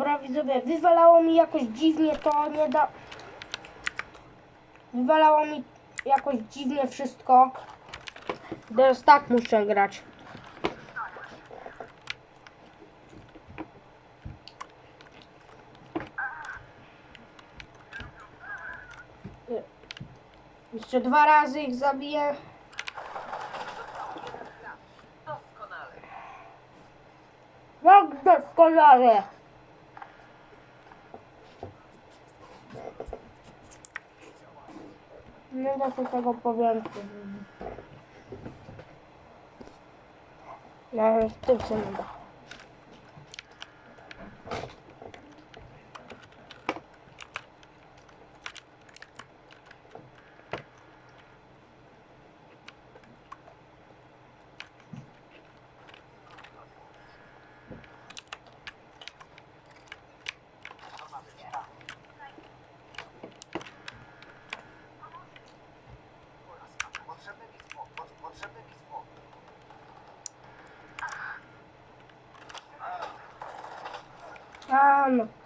Dobra widzowie, wywalało mi jakoś dziwnie to, nie da... Wywalało mi jakoś dziwnie wszystko. Teraz tak muszę grać. Jeszcze dwa razy ich zabiję. Doskonale. Jak doskonale. Nie da się tego powiększyć. No, w tym się nie da. anlatıyor.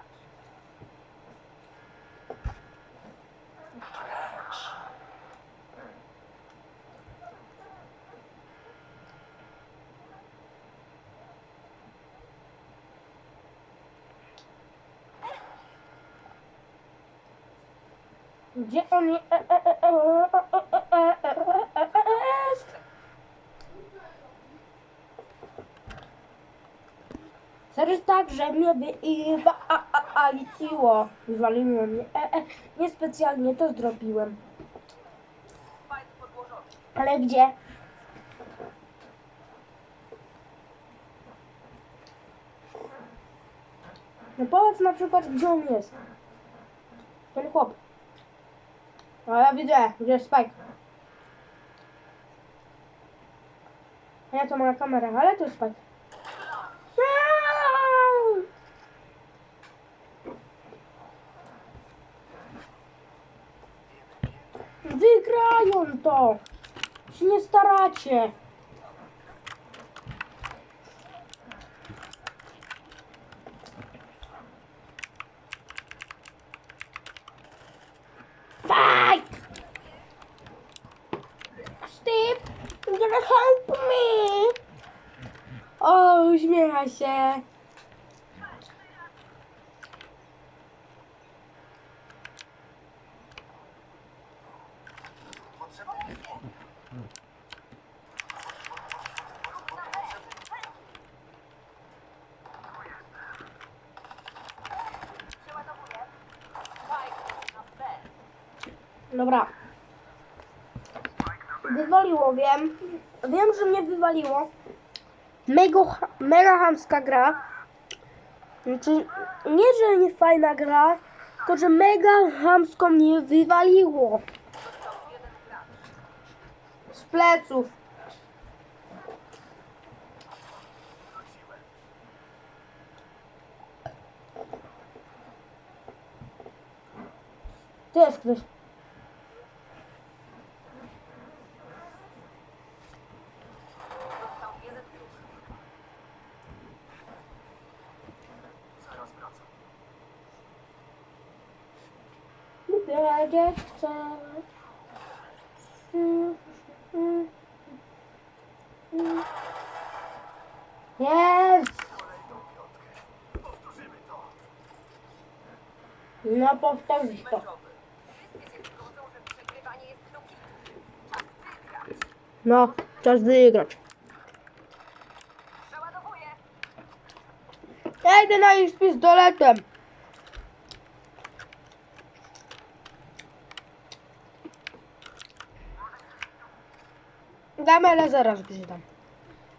that. جئني Serio tak, że mnie wywaliło. Wywaliło mnie. E, e, niespecjalnie to zrobiłem. Ale gdzie? No powiedz na przykład, gdzie on jest. Ten chłop. A ja widzę, gdzie jest Spike. A ja to moja kamera, ale to jest Spike. Fight! Steve, you're gonna help me. Oh, zmienia się. Dobra. Wywaliło, wiem. Wiem, że mnie wywaliło. Mega, mega hamska gra. Znaczy, nie, że nie fajna gra, tylko że mega hamsko mnie wywaliło. Z pleców. Tu jest ktoś. Został jeden wróg. Zaraz wracam. Będzie chcę. Mm, mm, mm. Jest! Kolejną piątkę. Powtórzymy to. No powtórzyć to. Meczowy. Wszyscy się zgodzą, że przegrywanie jest luki. Czas wygrać. No, czas wygrać. Ja idę na ich z pistoletem. Damy, ale zaraz gdzieś tam.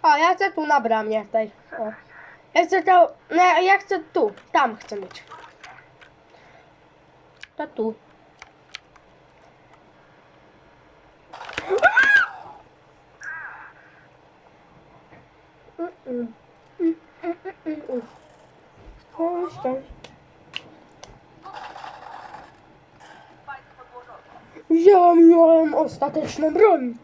A, ja chcę tu na bramie tej. O. Ja chcę to, nie, ja chcę tu, tam chcę mieć. To tu. O. Ja miałem ostateczną broń.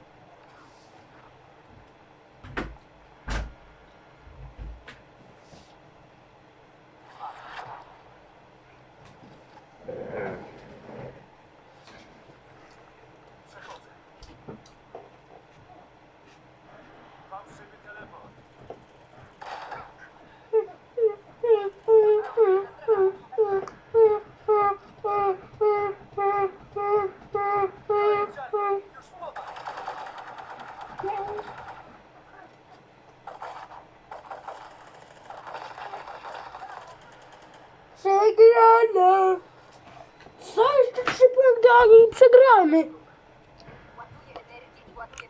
Przegrane! Co jeszcze trzy punkty, przegramy? I. Ładuje.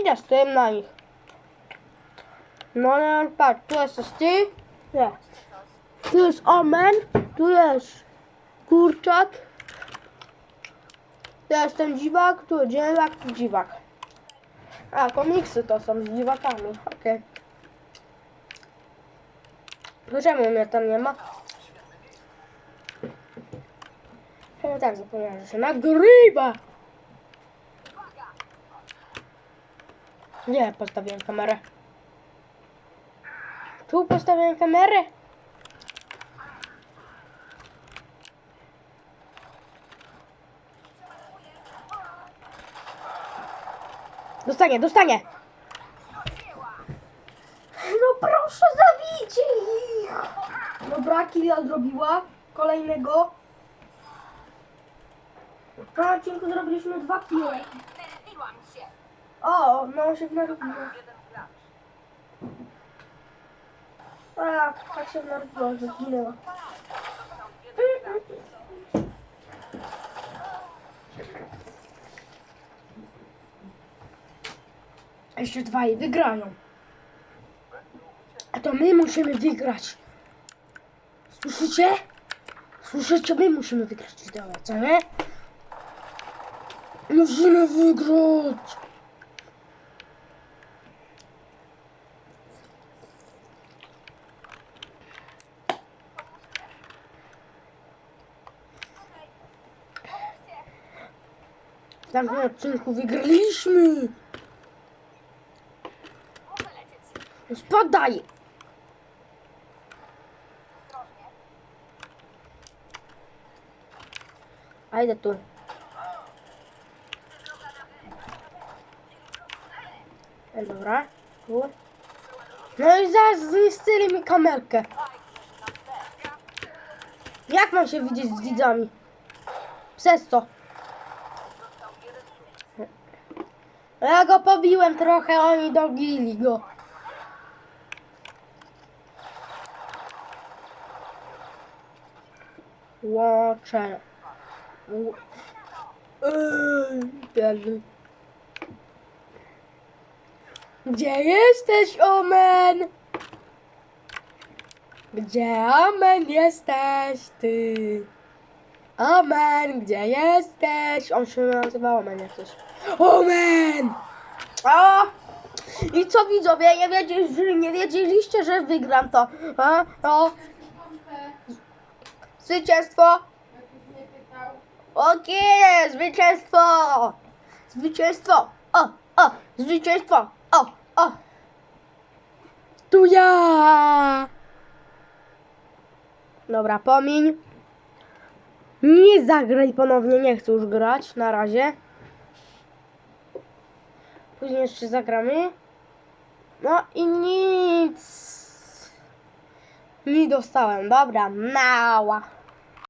Idę z tym na nich. No, no, patrz, tu jesteś ty. Nie. Tu jest Omen, tu jest Kurczak. Tu jest ten dziwak, tu dziewak, tu dziwak. A, komiksy to są z dziwakami, okej. Okay. Czemu mnie tam nie ma? No tak, zapomniałem, że się nagrywa. Nie, postawiłem kamerę. Tu postawiłem kamerę. Dostanie, dostanie. No proszę, zabijcie ich. Dobra, killa zrobiła. Kolejnego. Na odcinku zrobiliśmy dwa. Nerwiłam się. O, no się narobiło. Jeden gracz. A, tak się narobiło, że zginęła. Jeszcze dwa i wygrają. A to my musimy wygrać. Słyszycie? Słyszycie? My musimy wygrać wideo, co nie? Musimy wygrać. W tamtym odcinku wygraliśmy. No Spadaj! A idę tu. E, Dobra, tu. No i zaraz zniszczyli mi kamerkę. Jak mam się widzieć z widzami? Przez co? Ja go pobiłem trochę, oni dogili go. Łocze. Gdzie jesteś, Omen? Gdzie Omen jesteś ty? Omen, gdzie jesteś? On się nazywa Omen jak coś. Omen! O! I co widzowie, nie, wiedzieli, nie wiedzieliście, że wygram to. A? O! Zwycięstwo! Okej, zwycięstwo! Zwycięstwo! O, o, zwycięstwo! O, o! Tu ja! Dobra, pomiń. Nie zagraj ponownie, nie chcę już grać na razie. Później jeszcze zagramy. No i nic. Nie dostałem, dobra, mała.